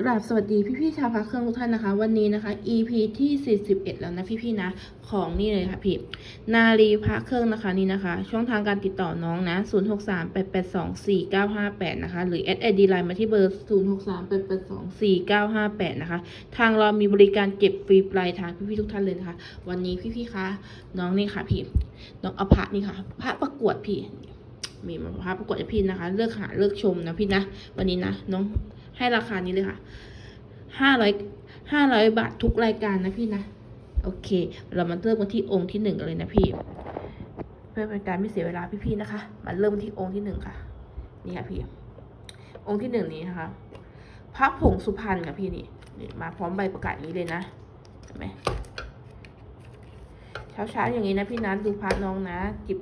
กราบสวัสดีพี่ๆชาวพักเครื่องทุกท่านนะคะ วันนี้นะคะ EP ที่ 41 แล้วนะพี่ๆนะ ของนี่เลยค่ะพี่นารีพักเครื่องนะคะนี่นะคะ ช่องทางการติดต่อน้องนะ 0638824958 นะคะ หรือ SID Line มาที่เบอร์ 0638824958 นะคะ ทางเรามีบริการเก็บฟรีปลายทางพี่ๆทุกท่านเลยนะคะ วันนี้พี่ๆคะน้องนี่ค่ะพี่น้องอาพระนี่ค่ะพระประกวดพี่มีมาพระประกวดพี่นะคะ เลือกหาเลือกชมนะพี่นะ วันนี้นะน้อง ให้ราคานี้เลยค่ะห้าร้อยห้าร้อยบาททุกรายการนะพี่นะ โอเค เรามาเริ่มกันที่องค์ที่หนึ่งเลยนะพี่ เพื่อเป็นการไม่เสียเวลาพี่ๆนะคะ มาเริ่มที่องค์ที่หนึ่งค่ะ นี่ค่ะพี่ องค์ที่หนึ่งนี้นะคะพระผงสุพรรณค่ะพี่นี่นี่ มาพร้อมใบประกาศนี้เลยนะเห็นไหมเช้าๆอย่างนี้นะพี่นะดูพระน้องนะจิบ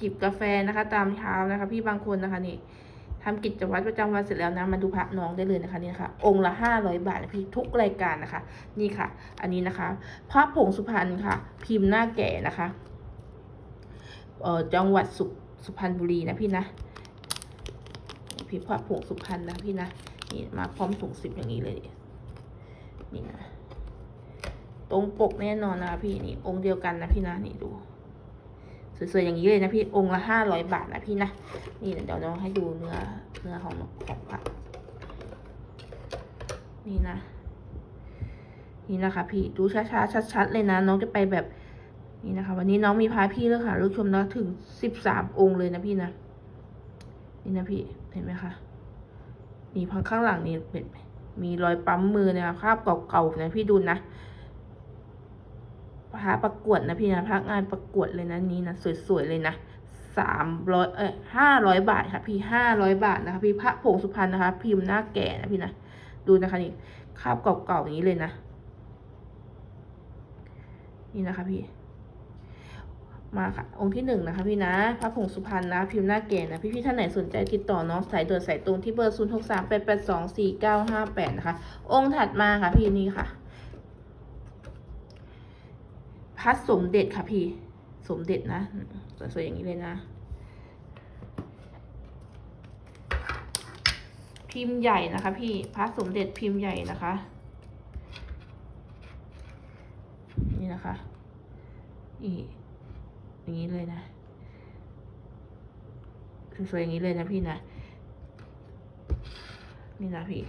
จิบกาแฟนะคะ ตามเช้านะคะ พี่บางคนนะคะนี่ ทำกิจวัตรประจำวันเสร็จแล้วนะมาดูพระน้องได้เลยนะคะนี่นะคะองค์ละห้าร้อยบาทพี่ทุกรายการนะคะ นี่ค่ะ อันนี้นะคะพระผงสุพรรณค่ะ พิมพ์หน้าแก่นะคะเอ่อจังหวัดสุสุพรรณบุรีนะพี่นะพี่พระผงสุพรรณนะพี่นะนี่มาพร้อมถุงสิบอย่างนี้เลยนี่นะตรงปกแน่นอนนะคะพี่นี่องค์เดียวกันนะพี่นะนี่ดู สวยๆอย่างนี้เลยนะพี่องค์ละห้าร้อยบาทนะพี่นะนี่เดี๋ยวน้องให้ดูเนื้อเนื้อของของพระนี่นะ นี่นะคะพี่ดูช้าๆชัดๆเลยนะ น้องจะไปแบบนี่นะคะ วันนี้น้องมีพาพี่เลือกหาลูกชมนะถึงสิบสามองค์เลยนะพี่นะนี่นะพี่เห็นไหมคะนี่พังข้างหลังนี่เป็นมีรอยปั๊มมือนะคะภาพเก่าๆนะพี่ดูนะ พระประกวดนะพี่นะพระงานประกวดเลยนะนี้นะสวยๆเลยนะสามร้อยเอ้ยห้าร้อยบาทค่ะ พี่ห้าร้อยบาทนะคะ พี่พระผงสุพรรณนะคะ พิมพ์หน้าแก่นะพี่นะดูนะคะนี่คราบเก่าๆอย่างนี้เลยนะ นี่นะคะพี่ มาค่ะ องค์ที่หนึ่งนะคะ พี่นะพระผงสุพรรณนะ พิมพ์หน้าแก่นะพี่ๆท่านไหนสนใจติดต่อน้องสายด่วนสายตรงที่เบอร์ศูนย์หกสามแปดแปดสองสี่เก้าห้าแปดนะคะ องค์ถัดมาค่ะพี่นี่ค่ะ พัดสมเด็จค่ะพี่ สมเด็จนะ สวยๆอย่างนี้เลยนะ พิมพ์ใหญ่นะคะ พี่พระสมเด็จพิมพ์ใหญ่นะคะ นี่นะคะนี่อย่างนี้เลยนะสวยๆอย่างนี้เลยนะพี่นะ นี่นะพี่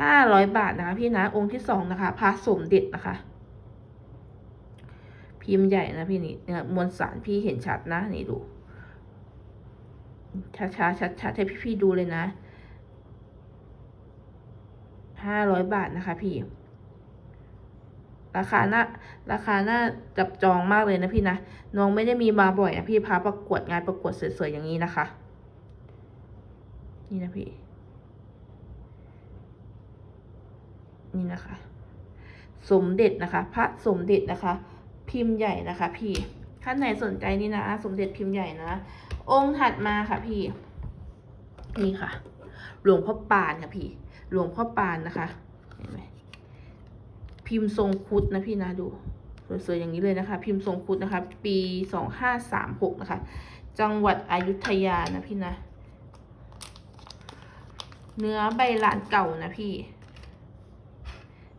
ห้าร้อยบาทนะคะพี่นะองค์ที่สองนะคะพระสมเด็จนะคะ พิมพ์ใหญ่นะพี่นี่เนี่ยมวลสารพี่เห็นชัดนะนี่ดูช้าช้าชัดชัดให้พี่พี่ดูเลยนะห้าร้อยบาทนะคะพี่ ราคาหน้าราคาหน้าจับจองมากเลยนะพี่นะน้องไม่ได้มีมาบ่อยนะพี่พาประกวดงานประกวดสวยๆอย่างนี้นะคะ นี่นะพี่นี่นะคะ สมเด็จนะคะ พระสมเด็จนะคะ พิมพ์ใหญ่นะคะพี่ท่านไหนสนใจนี่นะ สมเด็จพิมพ์ใหญ่นะ องค์ถัดมาค่ะพี่ นี่ค่ะ หลวงพ่อปานค่ะพี่ หลวงพ่อปานนะคะเห็นไหมพิมพ์ทรงคุดนะพี่นะดูสวยๆอย่างนี้เลยนะคะ พิมพ์ทรงคุดนะคะ ปีสองห้าสามหกนะคะ จังหวัดอยุธยานะพี่นะ เนื้อใบลานเก่านะพี่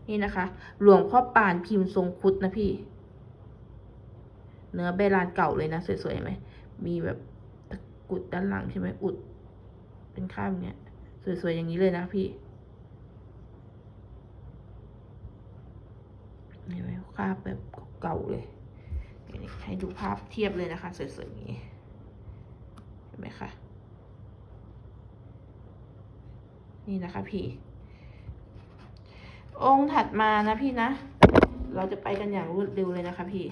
นี่นะคะ หลวงพ่อปานพิมพ์ทรงคุดนะพี่ เนื้อใบลานเก่าเลยนะ สวยๆไหม มีแบบตะกุดด้านหลังใช่ไหมอุด เป็นข้ามเนี้ย สวยๆอย่างนี้เลยนะพี่เห็นไหมภาพแบบเก่าเลย ให้ดูภาพเทียบเลยนะคะ สวยๆอย่างนี้ เห็นไหมคะ นี่นะคะพี่ องค์ถัดมานะพี่นะ เราจะไปกันอย่างรวดเร็วเลยนะคะพี่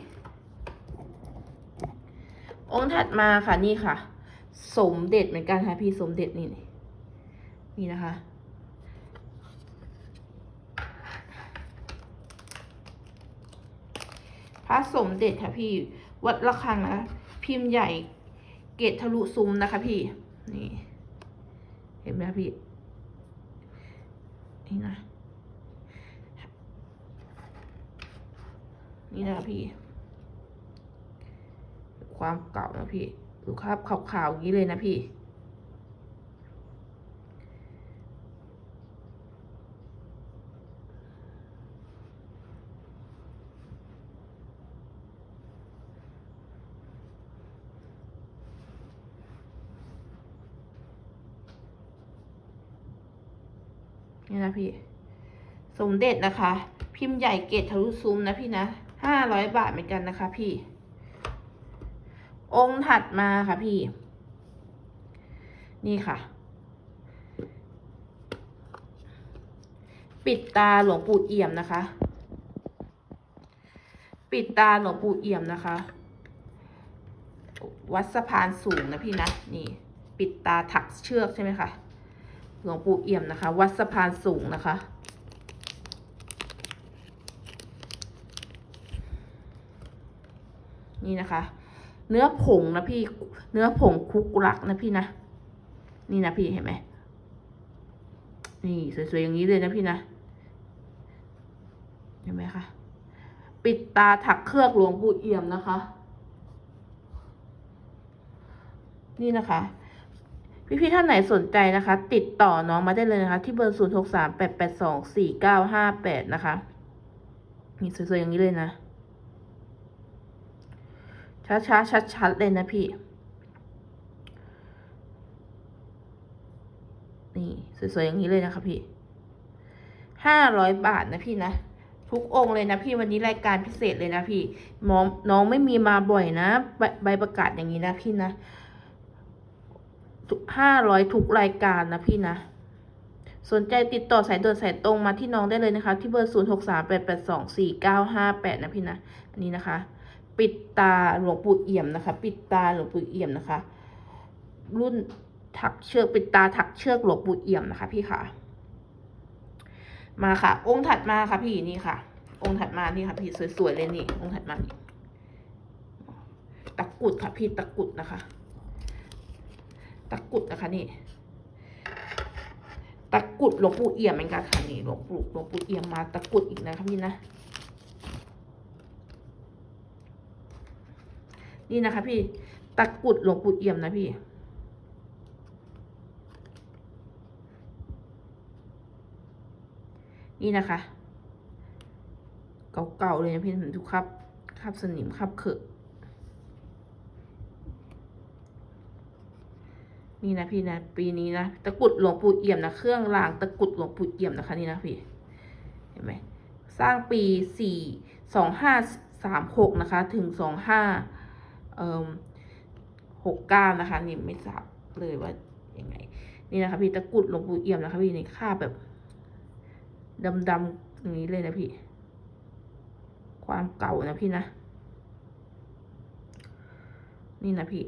องค์ถัดมาค่ะนี่ค่ะ สมเด็จเหมือนกันค่ะพี่สมเด็จนี่นี่นะคะ พระสมเด็จค่ะพี่วัดระฆังนะพิมพ์ใหญ่เกตทะลุซุ้มนะคะพี่นี่เห็นไหมพี่นี่นะนี่นะพี่ ความเก่านะพี่ดูคราบขาวๆอย่างนี้เลยนะพี่นี่นะพี่ สมเด็จนะคะ พิมพ์ใหญ่เกตทะลุซุ้มนะพี่นะห้าร้อยบาทเหมือนกันนะคะพี่ องค์ถัดมาค่ะพี่ นี่ค่ะ ปิดตาหลวงปู่เอี่ยมนะคะ ปิดตาหลวงปู่เอี่ยมนะคะ วัดสะพานสูงนะพี่นะ นี่ ปิดตาถักเชือกใช่ไหมคะ หลวงปู่เอี่ยมนะคะ วัดสะพานสูงนะคะนี่นะคะ เนื้อผงนะพี่ เนื้อผงคุกรักนะพี่นะ นี่นะพี่เห็นไหม นี่สวยๆอย่างนี้เลยนะพี่นะ เห็นไหมคะ ปิดตาถักเครือกหลวงปู่เอี่ยมนะคะ นี่นะคะ พี่ๆท่านไหนสนใจนะคะ ติดต่อน้องมาได้เลยนะคะ ที่เบอร์0 6 3 8 8 2 4 9 5 8นะคะ นี่สวยๆอย่างนี้เลยนะ ช้าๆชัดๆเลยนะพี่ นี่ สวยๆอย่างนี้เลยนะคะพี่ห้าร้อยบาทนะพี่นะทุกองเลยนะพี่วันนี้รายการพิเศษเลยนะพี่น้องน้องไม่มีมาบ่อยนะใบใบประกาศอย่างนี้นะพี่นะห้าร้อยทุกรายการนะพี่นะ สนใจติดต่อสายด่วนสายตรงมาที่น้องได้เลยนะคะ ที่เบอร์0 6 3 8 8 2 4 9 5 8นะพี่นะ อันนี้นะคะ ปิดตาหลวงปู่เอี่ยมนะคะ ปิดตาหลวงปู่เอี่ยมนะคะ รุ่นถักเชือกปิดตาถักเชือกหลวงปู่เอี่ยมนะคะ พี่ค่ะ มาค่ะ องค์ถัดมาค่ะ พี่นี่ค่ะ องค์ถัดมานี่ค่ะพี่สวยๆเลยนี่องค์ถัดมานี่ตะกุดค่ะพี่ตะกุดนะคะ ตะกุดนะคะนี่ตะกุดหลวงปู่เอี่ยมเหมือนกันค่ะนี่หลวงปู่หลวงปู่เอี่ยมมาตะกุดอีกนะคะพี่นะ นี่นะคะ พี่ตะกุดหลวงปู่เอี่ยมนะพี่ นี่นะคะ เก่าๆเลยนะพี่เห็นทุกครับครับสนิมครับเขอะนี่นะพี่นะปีนี้นะตะกุดหลวงปู่เอี่ยมนะเครื่องรางตะกุดหลวงปู่เอี่ยมนะคะนี่นะพี่เห็นไหมสร้างปีสี่สองห้าสามหกนะคะ ถึงสองห้า เอ่อหกเก้านะคะนี่ไม่ทราบเลยว่ายังไง นี่นะคะพี่ตะกุดหลวงปู่เอี่ยมนะคะพี่นี่ค่าแบบดำๆอย่างนี้เลยนะพี่ ความเก่านะพี่นะ นี่นะพี่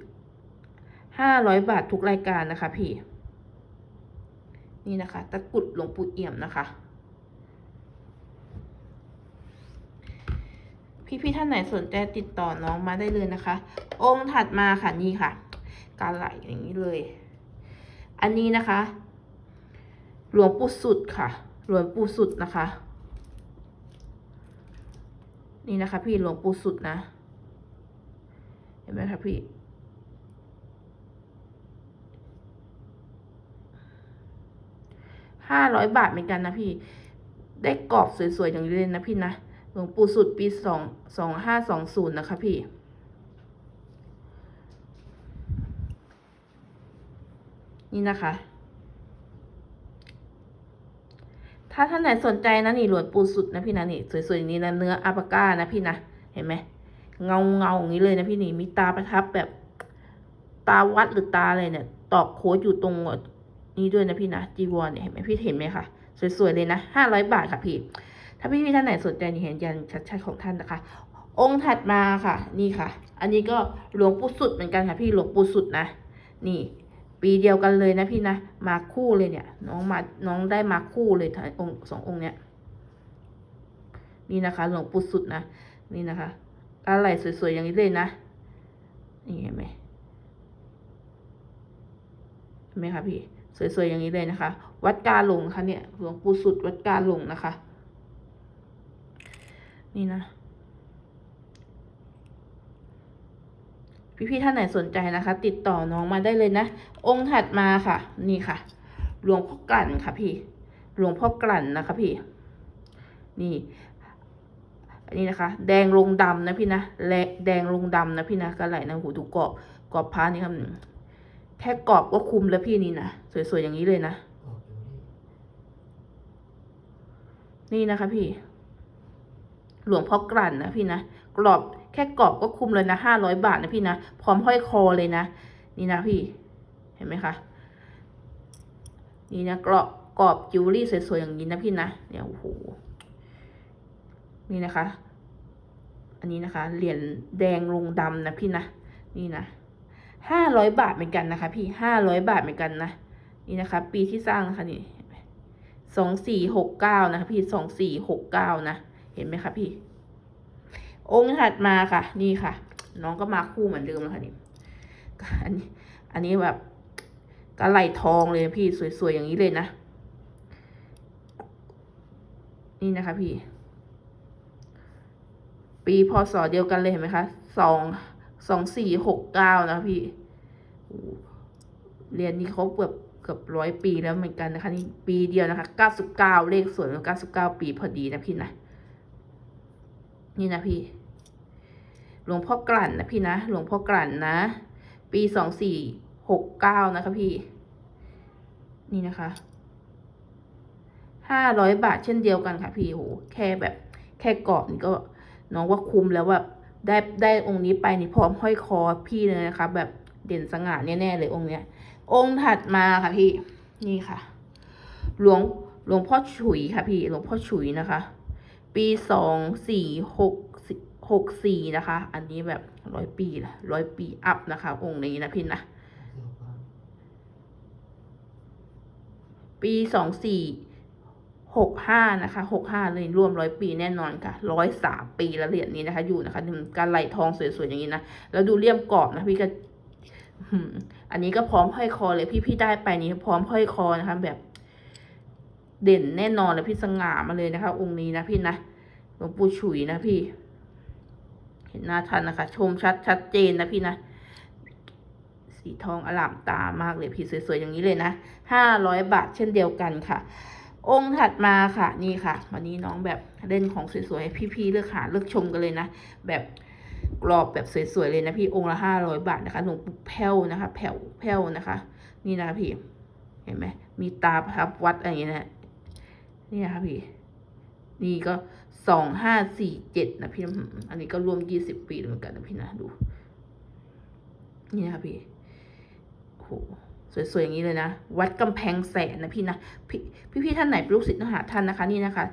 ห้าร้อยบาททุกรายการนะคะพี่ นี่นะคะ ตะกุดหลวงปู่เอี่ยมนะคะ พี่ๆท่านไหนสนใจติดต่อน้องมาได้เลยนะคะ องค์ถัดมาค่ะนี่ค่ะการไหลอย่างนี้เลย อันนี้นะคะ หลวงปู่สุดค่ะ หลวงปู่สุดนะคะ นี่นะคะ พี่หลวงปู่สุดนะ เห็นไหมคะพี่ห้าร้อยบาทเหมือนกันนะพี่ ได้กรอบสวยๆอย่างนี้เลยนะพี่นะ ลวงปู่สุดปีสองสองห้าสองศูนย์นะคะพี่ นี่นะคะ ถ้าท่านไหนสนใจนะนี่หลวงปู่สุดนะพี่นะนี่สวยๆอย่างนี้นะเนื้ออาปาก้านะพี่นะเห็นไหมเงาเงาอย่างนี้เลยนะพี่นี่มีตาประทับแบบตาวัดหรือตาอะไรเนี่ย ตอกโค้ดอยู่ตรงนี้ด้วยนะพี่นะจีวรเนี่ยเห็นไหมพี่เห็นไหมคะสวยๆเลยนะห้าร้อยบาทค่ะพี่ ถ้าพี่พี่ท่านไหนสนใจเห็นยันชัดๆของท่านนะคะ องค์ถัดมาค่ะ นี่ค่ะ อันนี้ก็หลวงปู่สุดเหมือนกันค่ะ พี่หลวงปู่สุดนะ นี่ ปีเดียวกันเลยนะพี่นะ มาคู่เลยเนี่ย น้องมาน้องได้มาคู่เลยทั้งองค์สององค์เนี้ยนี่นะคะ หลวงปู่สุดนะนี่นะคะอะไรสวยๆอย่างนี้เลยนะนี่เห็นไหมเห็นไหมคะพี่สวยๆอย่างนี้เลยนะคะ วัดกาหลงค่ะเนี่ยหลวงปู่สุดวัดกาหลงนะคะ นี่นะ พี่ๆท่านไหนสนใจนะคะ ติดต่อน้องมาได้เลยนะ องค์ถัดมาค่ะ นี่ค่ะ หลวงพ่อกลั่นค่ะพี่ หลวงพ่อกลั่นนะคะพี่ นี่ อันนี้นะคะ แดงลงดำนะพี่นะแลแดงลงดำนะพี่นะกระไหลนะหูดูกรอบกรอบพานี่ครับแค่กรอบก็คุมแล้วพี่นี่นะสวยๆอย่างนี้เลยนะ นี่นะคะพี่ หลวงพ่อกลั่นนะพี่นะกรอบแค่กรอบก็คุ้มเลยนะห้าร้อยบาทนะพี่นะพร้อมห้อยคอเลยนะ นี่นะพี่เห็นไหมคะนี่นะกรอบกรอบจิวเวลรี่สวยๆอย่างนี้นะพี่นะเนี่ยโอ้โหนี่นะคะ อันนี้นะคะเหรียญแดงลงดำนะพี่นะนี่นะห้าร้อยบาทเหมือนกันนะคะ พี่ห้าร้อยบาทเหมือนกันนะนี่นะคะ ปีที่สร้างนะคะนี่สองสี่หกเก้านะคะพี่สองสี่หกเก้านะ เห็นไหมคะพี่ องค์ถัดมาค่ะ นี่ค่ะ น้องก็มาคู่เหมือนเดิมแล้วค่ะนี่อันนี้ อันนี้แบบกระไหลทองเลยพี่สวยๆอย่างนี้เลยนะ นี่นะคะพี่ ปีพศเดียวกันเลยเห็นไหมคะสองสองสี่หกเก้านะพี่เรียนนี้เขาเกือบเกือบร้อยปีแล้วเหมือนกันนะคะ นี่ปีเดียวนะคะเก้าสิบเก้าเลขสวยเก้าสิบเก้าปีพอดีนะพี่นะ นี่นะพี่ หลวงพ่อกลั่นนะพี่นะ หลวงพ่อกลั่นนะ ปีสองสี่หกเก้านะคะพี่ นี่นะคะห้าร้อยบาทเช่นเดียวกันค่ะพี่โหแค่แบบ แค่กรอบนี่ก็น้องว่าคุ้มแล้วแบบได้ได้องค์นี้ไปนี่พร้อมห้อยคอพี่เลยนะคะ แบบเด่นสง่าแน่ๆเลยองค์เนี้ย องค์ถัดมาค่ะพี่นี่ค่ะ หลวงหลวงพ่อฉุยค่ะพี่ หลวงพ่อฉุยนะคะ ปีสองสี่หกหกสี่นะคะ อันนี้แบบร้อยปีละร้อยปีอัพนะคะ องค์นี้นะพี่นะปีสองสี่หกห้านะคะหกห้าเลยรวมร้อยปีแน่นอนค่ะร้อยสามปีล้วเหรียญนี้นะคะ อยู่นะคะการไหลทองสวยๆอย่างนี้นะแล้วดูเลี่ยมกรอบนะพี่ก็อันนี้ก็พร้อมห้อยคอเลยพี่พี่ได้ไปนี้พร้อมห้อยคอนะคะแบบ เด่นแน่นอนเลยพี่สง่ามาเลยนะคะ องค์นี้นะพี่นะหลวงปู่ฉุยนะพี่ เห็นหน้าทันนะคะ ชมชัดชัดเจนนะพี่นะสีทองอลามตามากเลยพี่สวยๆอย่างนี้เลยนะห้าร้อยบาทเช่นเดียวกันค่ะ องค์ถัดมาค่ะนี่ค่ะ วันนี้น้องแบบเล่นของสวยๆให้พี่ๆเลือกหาเลือกชมกันเลยนะแบบกรอบแบบสวยๆเลยนะพี่องค์ละห้าร้อยบาทนะคะหลวงปู่แพ้วนะคะ แผ่วแผ่วนะคะ นี่นะคะพี่ เห็นไหมมีตาประทับวัดอะไรอย่างเงี้ยนะ นี่นะคะพี่ นี่ก็สองห้าสี่เจ็ดนะพี่อืมอันนี้ก็รวมยี่สิบปีเหมือนกันนะพี่นะดู นี่นะคะพี่โหสวยๆ อย่างนี้เลยนะ วัดกำแพงแสนนะพี่นะ พี่พี่ๆท่านไหนปลูกศิษย์นักหาท่านนะคะ นี่นะคะ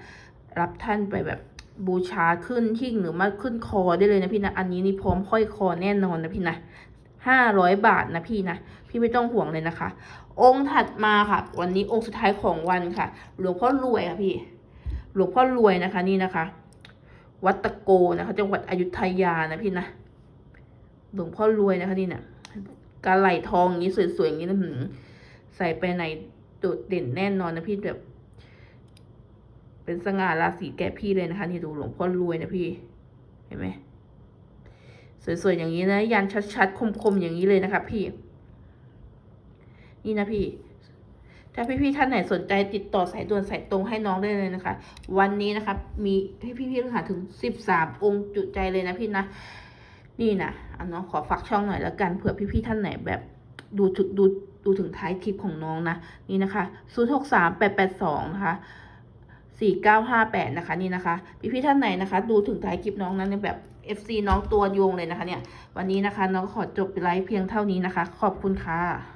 รับท่านไปแบบบูชาขึ้นหิ้งหรือมาขึ้นคอได้เลยนะพี่นะ อันนี้นี่พร้อมห้อยคอแน่นอนนะพี่นะ ห้าร้อยบาทนะพี่นะ พี่ไม่ต้องห่วงเลยนะคะ องค์ถัดมาค่ะ วันนี้องค์สุดท้ายของวันค่ะ หลวงพ่อรวยค่ะพี่ หลวงพ่อรวยนะคะ นี่นะคะ วัดตะโกนะคะ จังหวัดอยุธยานะพี่นะ หลวงพ่อรวยนะคะนี่เนี่ยกาไหลทองอย่างนี้สวยๆอย่างนี้นะหืมใส่ไปไหนโดดเด่นแน่นอนนะพี่แบบ เป็นสง่าราศีแก่พี่เลยนะคะ นี่ดูหลวงพ่อรวยนะพี่ เห็นไหม สวยๆอย่างนี้นะ ยันชัดๆคมๆอย่างนี้เลยนะคะพี่ นี่นะพี่ ถ้าพี่ๆท่านไหนสนใจติดต่อสายด่วนสายตรงให้น้องได้เลยนะคะ วันนี้นะคะมีให้พี่ๆลูกหาถึงสิบสามองค์จุใจเลยนะพี่นะนี่นะอันน้องขอฝากช่องหน่อยแล้วกันเผื่อพี่ๆท่านไหนแบบดูดูดูถึงท้ายคลิปของน้องนะ นี่นะคะศูนย์หกสามแปดแปดสองนะคะสี่เก้าห้าแปดนะคะ นี่นะคะ พี่ๆท่านไหนนะคะ ดูถึงท้ายคลิปน้องนั้นแบบ FC น้องตัวโยงเลยนะคะเนี่ย วันนี้นะคะน้องขอจบไลฟ์เพียงเท่านี้นะคะ ขอบคุณค่ะ